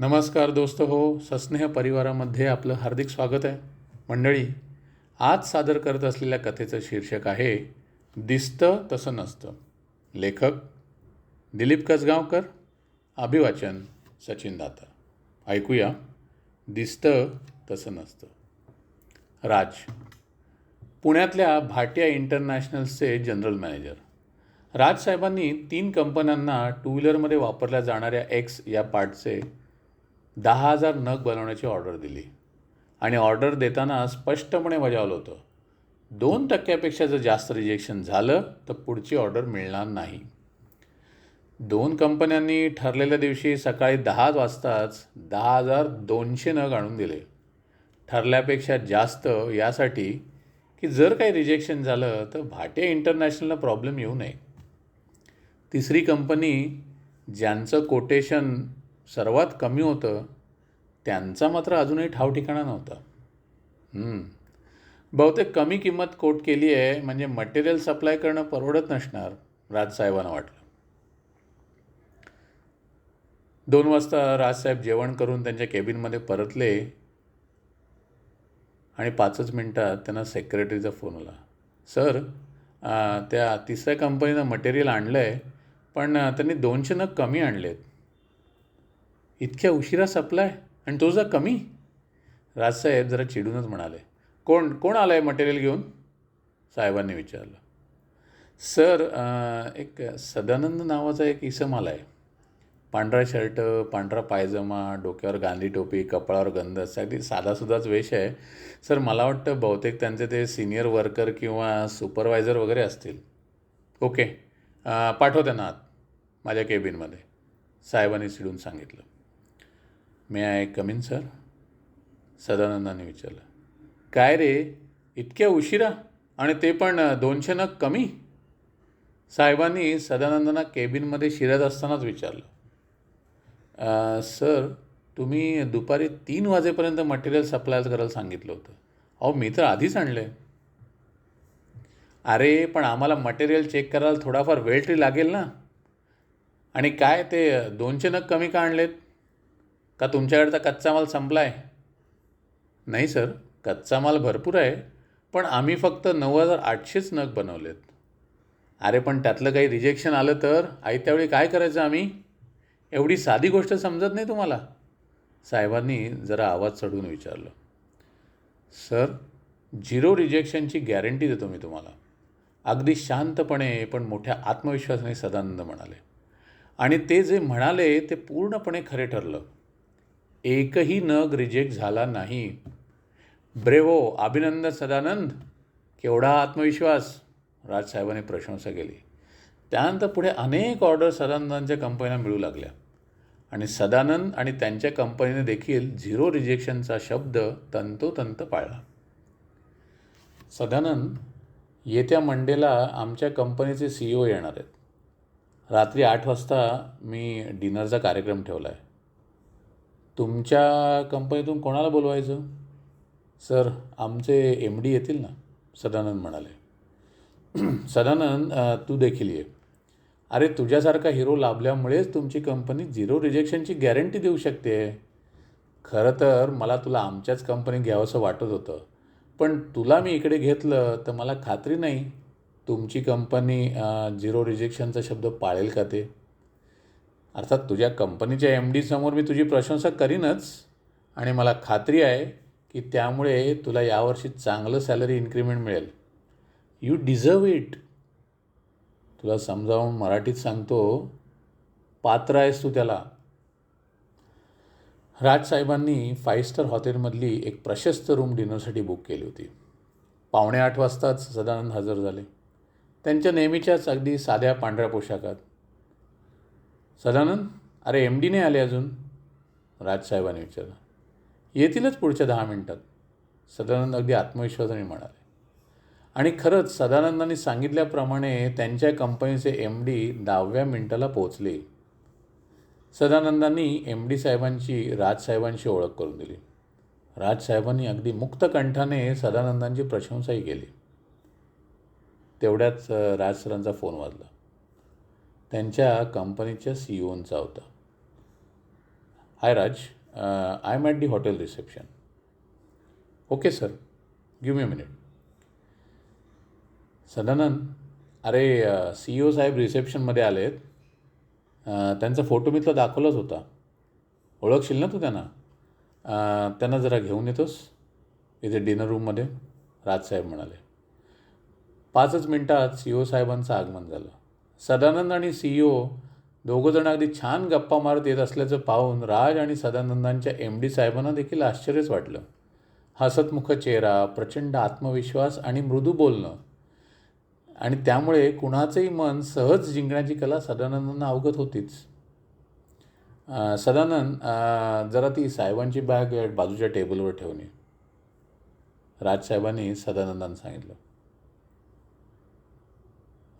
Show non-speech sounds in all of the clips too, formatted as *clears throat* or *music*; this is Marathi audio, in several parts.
नमस्कार दोस्त हो सस्नेह परिवारामध्ये आपलं हार्दिक स्वागत आहे. मंडळी आज सादर करत असलेल्या कथेचं शीर्षक आहे दिसतं तसं नसतं. लेखक दिलीप कसगावकर अभिवाचन सचिन दाता. ऐकूया दिसतं तसं नसतं. राज पुण्यातल्या भाटिया इंटरनॅशनल्सचे जनरल मॅनेजर. राजसाहेबांनी तीन कंपन्यांना टू व्हीलरमध्ये वापरल्या जाणाऱ्या एक्स या पार्टचे दहा हजार नग बनवण्याची ऑर्डर दिली. आणि ऑर्डर देताना स्पष्टपणे बजावलं होतं. दोन टक्क्यापेक्षा जर जास्त रिजेक्शन झालं तर पुढची ऑर्डर मिळणार नाही. दोन कंपन्यांनी ठरलेल्या दिवशी सकाळी दहा वाजताच दहा हजार दोनशे नग आणून दिले. ठरल्यापेक्षा जास्त यासाठी की जर काही रिजेक्शन झालं तर भाटे इंटरनॅशनलला प्रॉब्लेम येऊ नये. तिसरी कंपनी ज्यांचं कोटेशन सर्वात कमी होतं त्यांचा मात्र अजूनही ठाव ठिकाणा नव्हता. बहुतेक कमी किंमत कोट केली आहे म्हणजे मटेरियल सप्लाय करणं परवडत नसणार राजसाहेबांना वाटलं. दोन वाजता राजसाहेब जेवण करून त्यांच्या केबिनमध्ये परतले आणि पाचच मिनटात त्यांना सेक्रेटरीचा फोन आला. सर त्या तिसऱ्या कंपनीनं मटेरियल आणलं आहे पण त्यांनी दोनशे नग कमी आणलेत. इतक्या उशिरा सप्लाय आणि तो जा कमी? राजसाहेब जरा चिडूनच म्हणाले कोण कोण आलं आहे मटेरियल घेऊन? साहेबांनी विचारलं. सर एक सदानंद नावाचा एक इसम आला आहे पांढरा शर्ट पांढरा पायजमा डोक्यावर गांधी टोपी कपाळावर गंध अगदी साधासुधाच वेश आहे. सर मला वाटतं बहुतेक त्यांचे ते सिनियर वर्कर किंवा सुपरवायझर वगैरे असतील. ओके पाठव त्यांना आत माझ्या केबिनमध्ये साहेबांनी चिडून सांगितलं. May I come in sir सदानंदाने विचारलं. काय रे? इतक्या उशिरा? आणि ते पण दोनशे नग कमी? साहेबांनी सदानंदांना केबिनमध्ये शिरत असतानाच विचारलं. सर तुम्ही दुपारी तीन वाजेपर्यंत मटेरियल सप्लाय करायला सांगितलं होतं. अहो मी तर आधीच आणलं आहे अरे पण आम्हाला मटेरियल चेक करायला थोडाफार वेळ तरी लागेल ना? आणि काय ते दोनशे नग कमी का आणलेत? का तुमच्याकडचा कच्चा माल संपला आहे नाही सर. कच्चा माल भरपूर आहे पण आम्ही फक्त नऊ हजार आठशेच नग बनवलेत. अरे पण त्यातलं काही रिजेक्शन आलं तर? आई काय करायचं आम्ही? एवढी साधी गोष्ट समजत नाही तुम्हाला? साहेबांनी जरा आवाज चढवून विचारलं. सर झिरो रिजेक्शनची गॅरंटी देतो मी तुम्हाला. अगदी शांतपणे पण मोठ्या आत्मविश्वासाने सदानंद म्हणाले. आणि ते जे म्हणाले ते पूर्णपणे खरे ठरलं. एकही नग रिजेक्ट झाला नाही. ब्रेवो अभिनंदन सदानंद. केवढा आत्मविश्वास? राजसाहेबांनी प्रशंसा केली. त्यानंतर पुढे अनेक ऑर्डर सदानंदांच्या कंपनीला मिळू लागल्या. आणि सदानंद आणि त्यांच्या कंपनीने देखील झिरो रिजेक्शनचा शब्द तंतोतंत पाळला. सदानंद येत्या मंडेला आमच्या कंपनीचे सी ओ येणार आहेत. रात्री आठ वाजता मी डिनरचा कार्यक्रम ठेवला आहे तुमच्या कंपनीतून कोणाला बोलवायचं? सर आमचे एम डी येतील ना? सदानंद म्हणाले. *clears throat* सदानंद तू देखील ये. अरे तुझ्यासारखा हिरो लाभल्यामुळेच तुमची कंपनी झिरो रिजेक्शनची गॅरंटी देऊ शकते. खरं तर मला तुला आमच्याच कंपनीत घ्यावंसं वाटत होतं. पण तुला मी इकडे घेतलं तर मला खात्री नाही. तुमची कंपनी झिरो रिजेक्शनचा शब्द पाळेल का ते? अर्थात तुझ्या कंपनीच्या एम डीसमोर मी तुझी प्रशंसा करीनच. आणि मला खात्री आहे की त्यामुळे तुला यावर्षी चांगलं सॅलरी इन्क्रीमेंट मिळेल. यू डिझर्व इट तुला समजावून मराठीत सांगतो पात्र आहेस तू त्याला. राजसाहेबांनी फाईव्ह स्टार हॉटेलमधली एक प्रशस्त रूम डिनरसाठी बुक केली होती. पावणे आठ वाजताच सदानंद हजर झाले. त्यांच्या नेहमीच्याच अगदी साध्या पांढऱ्या पोशाखात. सदानंद अरे एम डी नाही आले अजून? राजसाहेबांनी विचारलं. येतीलच पुढच्या दहा मिनटात. सदानंद अगदी आत्मविश्वासाने म्हणाले. आणि खरंच सदानंदांनी सांगितल्याप्रमाणे त्यांच्या कंपनीचे एम डी दहाव्या मिनिटाला पोहोचले. सदानंदांनी एम डी साहेबांची राजसाहेबांशी ओळख करून दिली. राजसाहेबांनी अगदी मुक्त कंठाने सदानंदांची प्रशंसाही केली. तेवढ्याच राज सरांचा फोन वाजला. त्यांच्या कंपनीच्या सी ओनचा होता. Hi Raj I am at the hotel reception okay sir give me minute Sadanand अरे uh, सी ओ साहेब रिसेप्शनमध्ये आले आहेत uh, त्यांचा फोटो मी तुला दाखवलाच होता. ओळखशील ना तू त्यांना? Uh, त्यांना जरा घेऊन येतोस. इथे डिनर रूममध्ये राजसाहेब म्हणाले. पाचच मिनिटात सी ओ साहेबांचं आगमन झालं. सदानंद आणि सी ओ दोघंजण अगदी छान गप्पा मारत येत असल्याचं पाहून राज आणि सदानंदांच्या एम डी साहेबांना देखील आश्चर्यच वाटलं. हसतमुख चेहरा प्रचंड आत्मविश्वास आणि मृदू बोलणं. आणि त्यामुळे कुणाचंही मन सहज जिंकण्याची कला सदानंदांना अवगत होतीच. सदानंद जरा ती साहेबांची बॅग बाजूच्या टेबलवर ठेवणे राजसाहेबांनी सदानंदांना सांगितलं.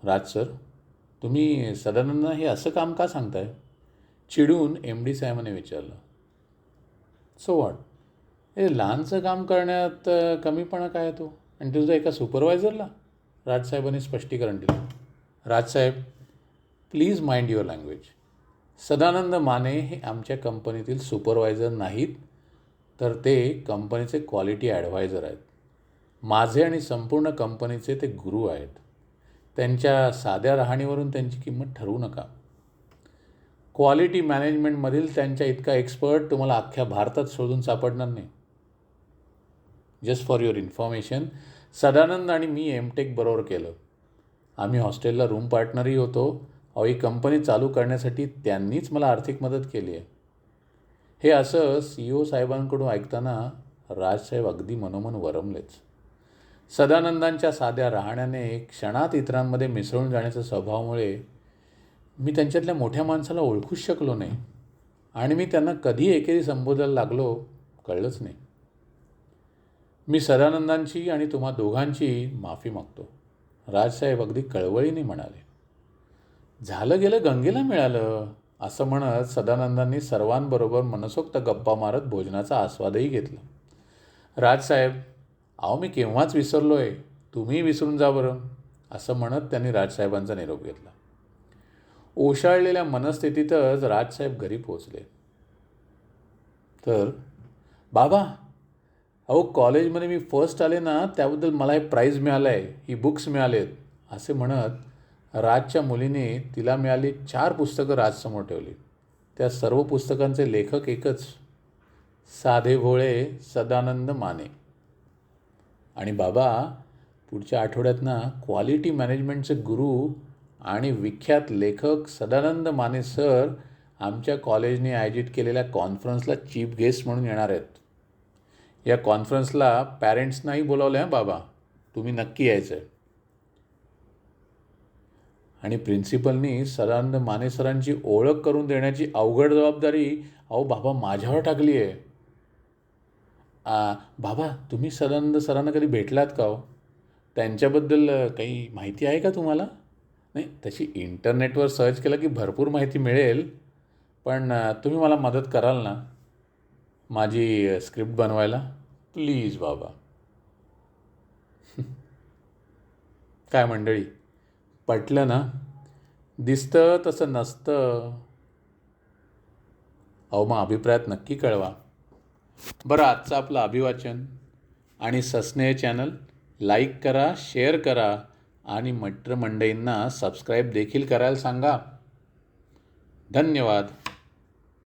राज सर? तुम्ही सदानंदांना हे असं काम का सांगताय? चिडून एम डी साहेबांनी विचारलं. सो वॉट हे लहानचं काम करण्यात कमीपणा काय तो? आणि तुझा एका सुपरवायझरला राजसाहेबांनी स्पष्टीकरण दिलं. राजसाहेब please mind your language Sadanand Mane हे आमच्या कंपनीतील सुपरवायझर नाहीत तर ते कंपनीचे क्वालिटी ॲडवायझर आहेत. माझे आणि संपूर्ण कंपनीचे ते गुरु आहेत. त्यांच्या साध्या राहणीवरून त्यांची किंमत ठरवू नका. क्वालिटी मॅनेजमेंटमधील त्यांच्या इतका एक्सपर्ट तुम्हाला अख्ख्या भारतात शोधून सापडणार नाही. Just for your information Sadanand आणि मी एमटेक बरोबर केलं. आम्ही हॉस्टेलला रूम पार्टनरही होतो. अहो ही कंपनी चालू करण्यासाठी त्यांनीच मला आर्थिक मदत केली आहे. हे असं सी ओ साहेबांकडून ऐकताना राजसाहेब अगदी मनोमन वरमलेच. सदानंदांच्या साध्या राहण्याने क्षणात इतरांमध्ये मिसळून जाण्याच्या स्वभावामुळे मी त्यांच्यातल्या मोठ्या माणसाला ओळखूच शकलो नाही. आणि मी त्यांना कधी एकेरी संबोधायला लागलो कळलंच नाही. मी सदानंदांची आणि तुम्हा दोघांची माफी मागतो. राजसाहेब अगदी कळवळीने म्हणाले झालं गेलं गंगेला मिळालं असं म्हणत सदानंदांनी सर्वांबरोबर मनसोक्त गप्पा मारत भोजनाचा आस्वादही घेतला. राजसाहेब अहो मी केव्हाच विसरलो आहे तुम्ही विसरून जा बरं असं म्हणत त्यांनी राजसाहेबांचा निरोप घेतला. ओशाळलेल्या मनस्थितीतच राजसाहेब घरी पोचले तर बाबा अहो कॉलेजमध्ये मी फर्स्ट आले ना त्याबद्दल मला हे प्राईज मिळालं आहे ही बुक्स मिळालेत असे म्हणत राजच्या मुलीने तिला मिळाली चार पुस्तकं राजसमोर ठेवली. त्या सर्व पुस्तकांचे लेखक एकच साधे भोळे सदानंद माने. आणि बाबा पुढच्या आठवड्यात ना क्वालिटी मॅनेजमेंटचे गुरु आणि विख्यात लेखक सदानंद माने सर आमच्या कॉलेजने आयोजित केलेल्या कॉन्फरन्सला चीफ गेस्ट म्हणून येणार आहेत. या कॉन्फरन्सला पॅरेंट्सनाही बोलावलं आहे बाबा? तुम्ही नक्की यायचं आहे. आणि प्रिन्सिपलनी सदानंद माने सरांची ओळख करून देण्याची अवघड जबाबदारी अहो बाबा माझ्यावर टाकली आहे बाबा तुम्ही सदानंद सरांना कधी भेटलात का हो? त्यांच्याबद्दल काही माहिती आहे का तुम्हाला? नाही तशी इंटरनेटवर सर्च केलं की भरपूर माहिती मिळेल पण तुम्ही मला मदत कराल ना माझी स्क्रिप्ट बनवायला? प्लीज बाबा. *laughs* काय मंडळी पटलं ना? दिसतं तसं नसतं. अहो मग अभिप्रायात नक्की कळवा. बरं आजचं आपलं अभिवाचन. आणि सस्नेह चॅनल लाईक करा शेअर करा आणि मित्रमंडळींना सबस्क्राईब देखील करायला सांगा. धन्यवाद.